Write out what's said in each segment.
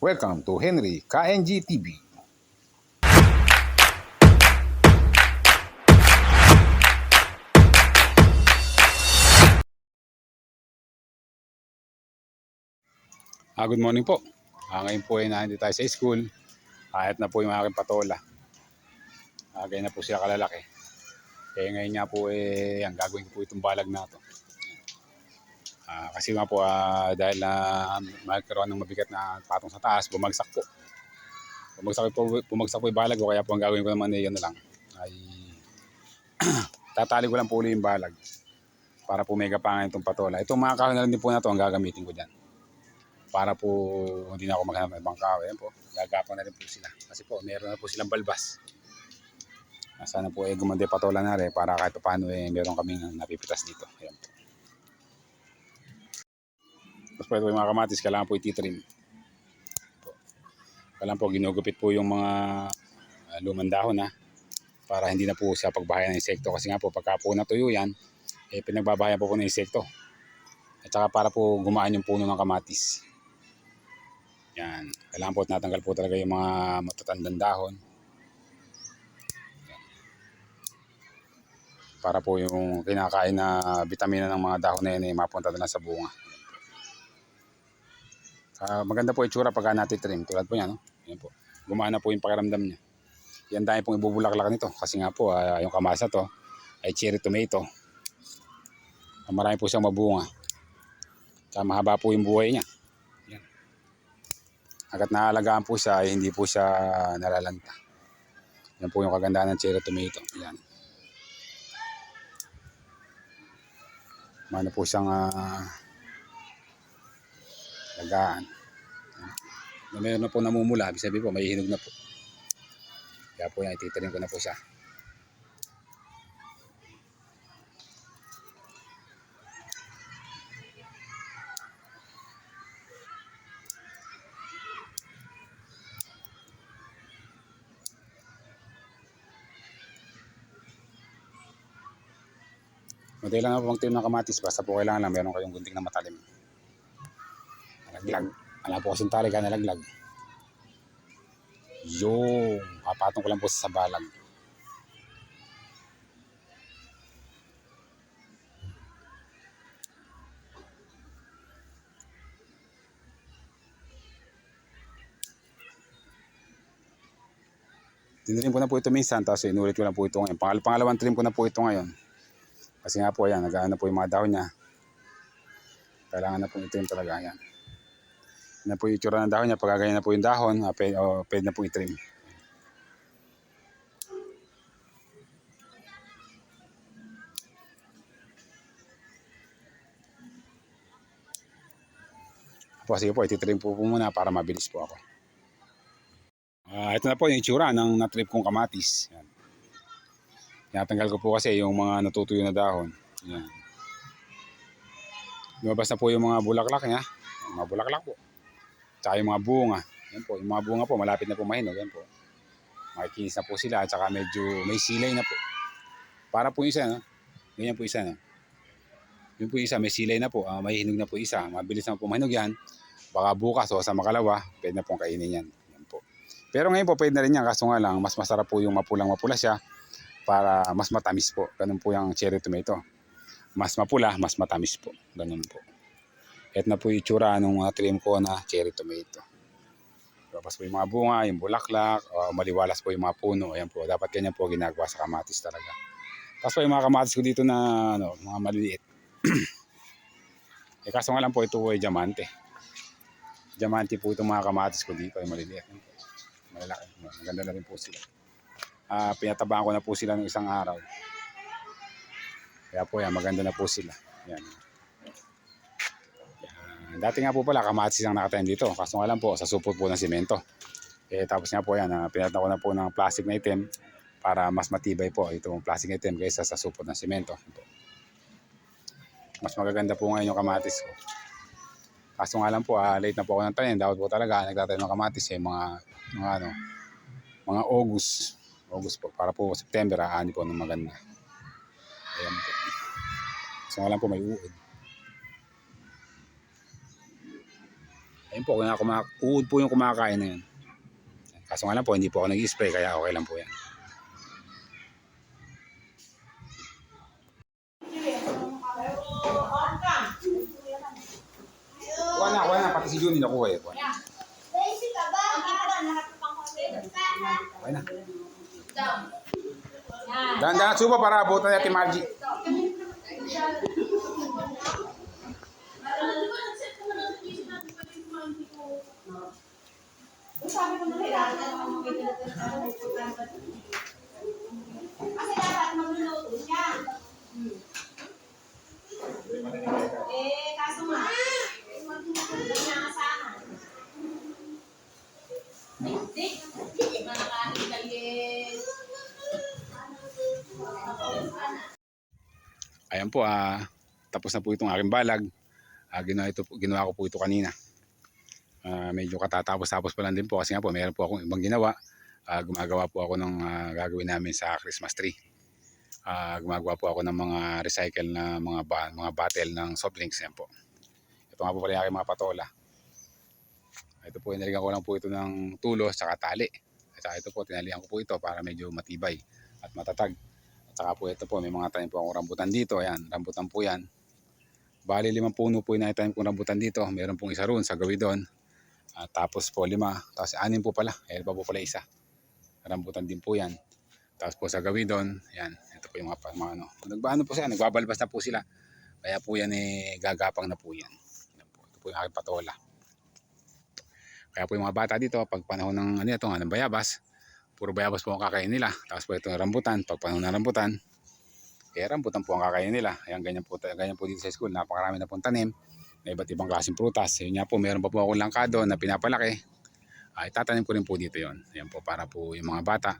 Welcome to Henry KNG TV. Ah, good morning po. Ah, ngayon po ay nandito tayo sa school. Kahit na po yung aking patola. Ah, ganyan na po sila kalalaki. Kaya ngayon nga po eh, ang gagawin ko po itong balag na to. Ah, kasi nga po ah, dahil na magkaroon ng mabigat na patong sa taas, bumagsak po. Bumagsak po, bumagsak po yung balag ko, kaya po ang gagawin ko naman eh, yun na lang. Ay, tatali ko lang po ulit yung balag para po may kapangan itong patola. Itong mga kahoy na rin po na to ang gagamitin ko dyan. Para po hindi na ako maghanap ng ibang kahoy. Yan po, gagapang na rin po sila. Kasi po, meron na po silang balbas. Ah, Sana po eh gumanda patola na rin para kahit paano eh meron kaming napipitas dito. Ayan po. Tapos po ito yung mga kamatis, kailangan po ititrim. Po. Kailangan po ginugupit po yung mga uh, lumang dahon na para hindi na po siya pagbahayan ng insekto. Kasi nga po pagka po natuyo yan, eh pinagbabahayan po po ng insekto. At saka para po gumaan yung puno ng kamatis. Yan. Kailangan po natanggal po talaga yung mga matatandang dahon. Para po yung kinakain na vitamina ng mga dahon na yun ay mapunta na sa bunga. Ah, maganda po itsura pagka natitrim. Tulad po yan, no? Yan po. Gumaan na po yung pakiramdam niya. Yan dahil pong ibubulaklak nito. Kasi nga po, ah, yung kamasa to ay cherry tomato. Ah, marami po siyang mabunga. Tsaka mahaba po yung buhay niya. Yan. Hanggat naalagaan po siya, hindi po siya nalalanta. Yan po yung kagandahan ng cherry tomato. Yan. Mano po siyang ah, lagaan. Na meron na po namumula, ibig sabihin po, may hinog na po. Kaya po yan, ititirin ko na po siya. Madali lang po magtanim ng kamatis, basta po kailangan lang meron kayong gunting na matalim. Nalaglag. Wala po kasing tali ka nalaglag. Yung, papatong ko lang po sa balag. Tinrim ko na po ito minsan, tapos inulit ko na po ito ngayon. Pangal pangalawang trim ko na po ito ngayon. Kasi nga po ayan, nag na po yung mga dahon niya. Kailangan na po itrim talaga yan. Na po yung itsura ng dahon niya. Pag ganyan na po yung dahon, ah, pwede, oh, pwede na po itrim. Po, sige po, ititrim po, po muna para mabilis po ako. Ah, ito na po yung itsura ng natrip kong kamatis. Yan. Tinatanggal ko po kasi yung mga natutuyo na dahon. Yan. Lumabas na po yung mga bulaklak niya. Mga bulaklak po. Tsaka yung mga bunga. Yan po. Yung mga bunga po, malapit na po mahinog. Yan po. Makikinis na po sila. At saka medyo may silay na po. Para po isa, no? Ganyan po isa, no? Yung po isa, may silay na po. Ah, may hinog na po isa. Mabilis na po mahinog yan. Baka bukas o sa makalawa, pwede na pong kainin yan. Yan po. Pero ngayon po, pwede na rin yan. Kaso nga lang, mas masarap po yung mapulang-mapula siya para mas matamis po. Ganun po yung cherry tomato. Mas mapula, mas matamis po. Ganun po. Ito na po itsura ng mga trim ko na cherry tomato. Tapos po yung mga bunga, yung bulaklak, o maliwalas po yung mga puno. Ayan po, dapat ganyan po ginagawa sa kamatis talaga. Tapos po yung mga kamatis ko dito na ano, mga maliliit. eh kaso nga lang po ito ay diamante. Diamante po itong mga kamatis ko dito ay maliliit. Malalaki. Maganda na rin po sila ah pinatabaan ko na po sila ng isang araw. Kaya po yan, maganda na po sila. Yan. Dati nga po pala, kamatis ang nakatayin dito. Kaso nga lang po, sa supot po ng simento. Eh, tapos nga po yan, ah, pinatan ko na po ng plastic na item para mas matibay po itong plastic na item kaysa sa supot ng simento. Mas magaganda po ngayon yung kamatis ko. Kaso nga lang po, ah, late na po ako ng tanim. Dapat po talaga, nagtatanim ng kamatis eh, mga, mga ano, mga August. August po. Para po September, aani po ng maganda. Ayan po. So nga lang po may uod. Ayun po, kaya uod po yung kumakain na yun. Kaso nga lang po, hindi po ako nag-spray kaya okay lang po yan. Kuha na, kuha na. Pati si Juni nakuha eh. Kuha na. Kuha na. Dahan-dahan suba para abutan natin Margie. Sabi ko na Kasi dapat magluluto siya. Eh, kaso nga, hindi na asahan. Hindi. Manakain kayo. Ayan po, ah, tapos na po itong aking balag. Ah, ginawa, ito, ginawa ko po ito kanina. Ah, medyo katatapos-tapos pa lang din po kasi nga po meron po akong ibang ginawa. Ah, gumagawa po ako ng ah, gagawin namin sa Christmas tree. Ah, gumagawa po ako ng mga recycle na mga ba, mga bottle ng soft drinks yan po. Ito nga po pala yung mga patola. Ito po, inaligan ko lang po ito ng tulos at tali. At saka ito po, tinalihan ko po ito para medyo matibay at matatag. At saka po ito po, may mga tanim po akong rambutan dito. Ayan, rambutan po yan. Bali, limang puno po yung naitanim kong rambutan dito. Meron pong isa roon sa gawidon. At tapos po lima. Tapos anim po pala. Ayan pa po pala isa. Rambutan din po yan. Tapos po sa gawidon. Ayan, ito po yung mga, mga ano. Nagbaano po sila, nagbabalbas na po sila. Kaya po yan eh, gagapang na po yan. Ayan po. Ito po yung aking patola. Kaya po yung mga bata dito, pag panahon ng ano ito, ng bayabas, puro bayabas po ang kakain nila. Tapos po ito rambutan, pag panahon ng rambutan, eh rambutan po ang kakain nila. Ayan, ganyan po, ganyan po dito sa school. Napakarami na pong tanim. May iba't ibang klaseng prutas. Yun nga po, meron pa po akong langkado na pinapalaki. Ay, tatanim ko rin po dito yon. Ayan po, para po yung mga bata,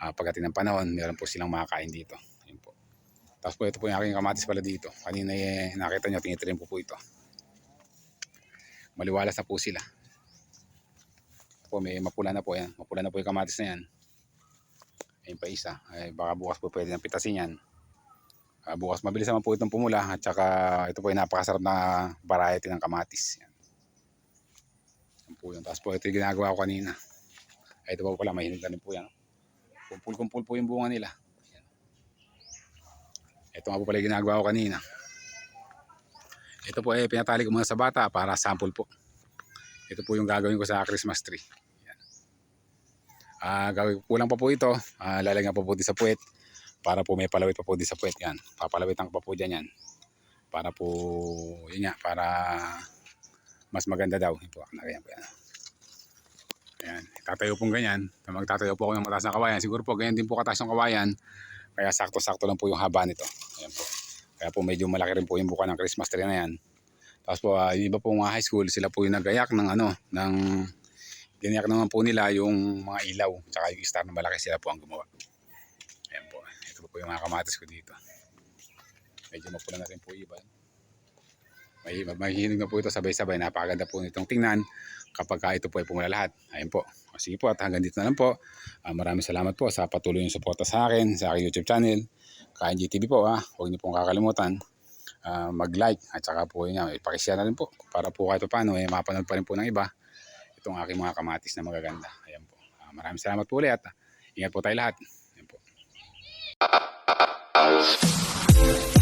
ah, pagdating ng panahon, meron po silang makakain dito. Ayan po. Tapos po ito po yung aking kamatis pala dito. Kanina eh, nakita nyo, tinitrim ko po ito. Maliwalas na po sila. Po, may mapula na po yan. Mapula na po yung kamatis na yan. Ayun pa isa. Ay, baka bukas po pwede nang pitasin yan. Ah, bukas mabilis naman po itong pumula at saka ito po ay napakasarap na variety ng kamatis. Yan. Yan po yun. Tapos po ito yung ginagawa ko kanina. Ay, ito po pala, mahinig na rin po yan. Kumpul-kumpul po yung bunga nila. Yan. Ito nga po pala yung ginagawa ko kanina. Ito po ay pinatali ko muna sa bata para sample po. Ito po yung gagawin ko sa Christmas tree. Yan. Ah, gagawin kulang pa po ito. Ah, lalagyan po dito sa puwet para po may palawit pa po dito sa puwet. Yan. Papalawitan ko pa po dyan yan. Para po, yun nga, para mas maganda daw. Ito po, nakayan po yan. Ayan, tatayo pong ganyan. Magtatayo po ako ng mataas na kawayan. Siguro po ganyan din po kataas ng kawayan. Kaya sakto-sakto lang po yung haba nito. Ayan po. Kaya po medyo malaki rin po yung buka ng Christmas tree na yan. Tapos po, ah, yung iba po mga high school, sila po yung nagayak ng ano, ng ginayak naman po nila yung mga ilaw, tsaka yung star na malaki sila po ang gumawa. Po. Yung mga kamatis ko dito. Medyo mapula na rin po iba. May, mahihinog na po ito sabay-sabay. Napakaganda po nitong tingnan kapag ka ito po ay pumula lahat. Ayun po. O, Sige po at hanggang dito na lang po. Ah, maraming salamat po sa patuloy yung suporta sa akin, sa aking YouTube channel. Kain GTV po ha. Huwag niyo pong kakalimutan ah, mag-like at saka po yun nga, ipakishare na rin po para po kahit paano eh, mapanood pa rin po ng iba itong aking mga kamatis na magaganda. Ayan po. Ah, maraming salamat po ulit at ah, ingat po tayo lahat. Ayan po.